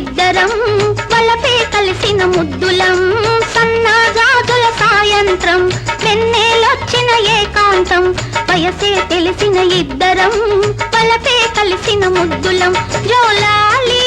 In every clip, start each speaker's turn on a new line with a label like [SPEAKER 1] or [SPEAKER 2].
[SPEAKER 1] ఇద్దరం వలపే కలిసిన ముద్దులం సన్నజాజుల సాయంత్రం వెన్నేలొచ్చిన ఏకాంతం వయసే తెలిసిన ఇద్దరం వలపే కలిసిన ముద్దులం జోలాలి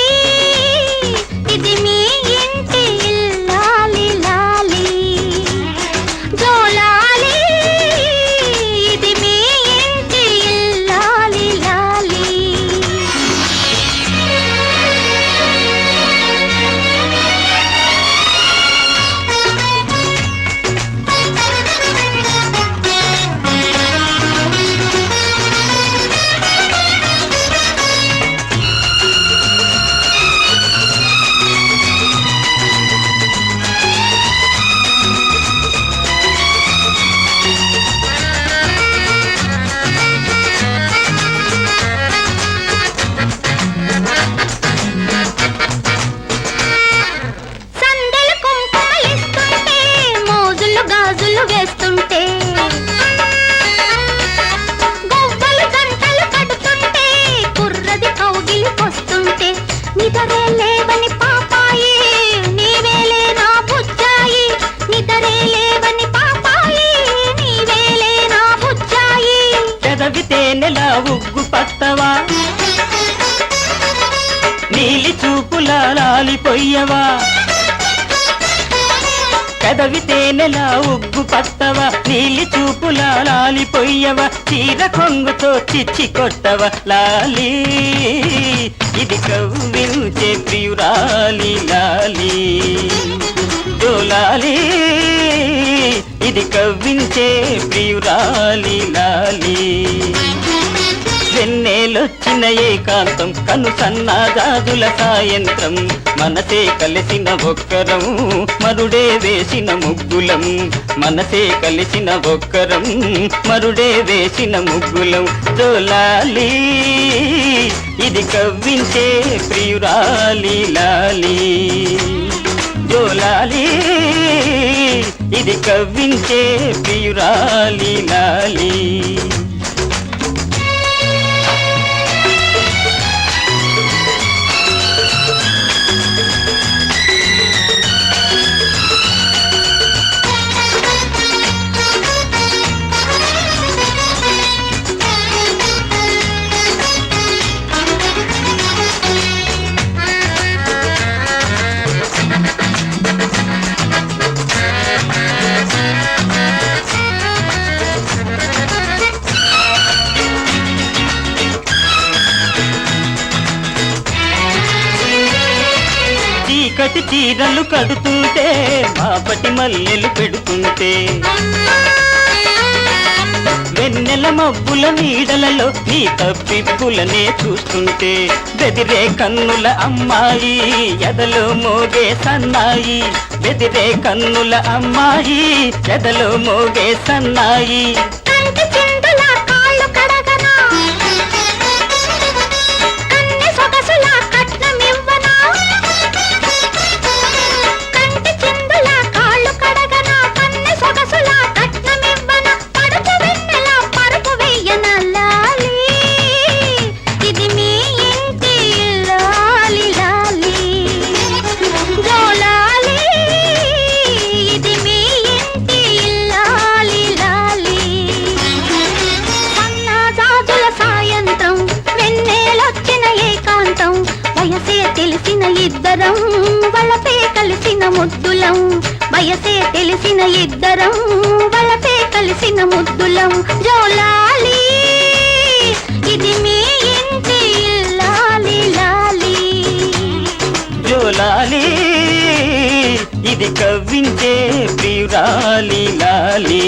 [SPEAKER 2] ఉగ్గు పట్టవా నీలి చూపుల లాలిపోయవా పెదవి తేనెలా ఉగ్గు పట్టవ నీలి చూపుల లాలిపోయవ చీర కొంగుతో చిచ్చి కొట్టవ? లాలి ఇది కవ్వించే ప్రియురాలి లాలి. జోలాలి ఇది కవ్వించే ప్రియురాలి లాలి. వెన్నేలొచ్చిన ఏకాంతం కను సన్నాజాజుల సాయంత్రం. మనసే కలిసిన ఒక్కరం మరుడే వేసిన ముగ్గులం. మనసే కలిసిన ఒక్కరం మరుడే వేసిన ముగ్గులం. జోలాలి ఇది కవ్వించే ప్రియురాలి లాలి. జోలాలి ఇది కవ్వించే ప్రియురాలి లాలి. చీకటి చీరలు కడుతుంటే మాపటి మల్లెలు పెడుతుంటే. వెన్నెల మబ్బుల నీడలలో నీ తప్పిప్పులనే చూస్తుంటే. బెదిరే కన్నుల అమ్మాయి ఎదలో మోగే సన్నాయి. బెదిరే కన్నుల అమ్మాయి ఎదలో మోగే సన్నాయి.
[SPEAKER 1] ఇద్దరం వలపే కలిసిన ముద్దులం. వయసే తెలిసిన ఇద్దరం వలపే కలిసిన ముద్దులం. జోలాలి ఇది మీ ఇంటి లాలి లాలి.
[SPEAKER 2] జోలాలి ఇది కవ్వించే ప్రియురాలి లాలి.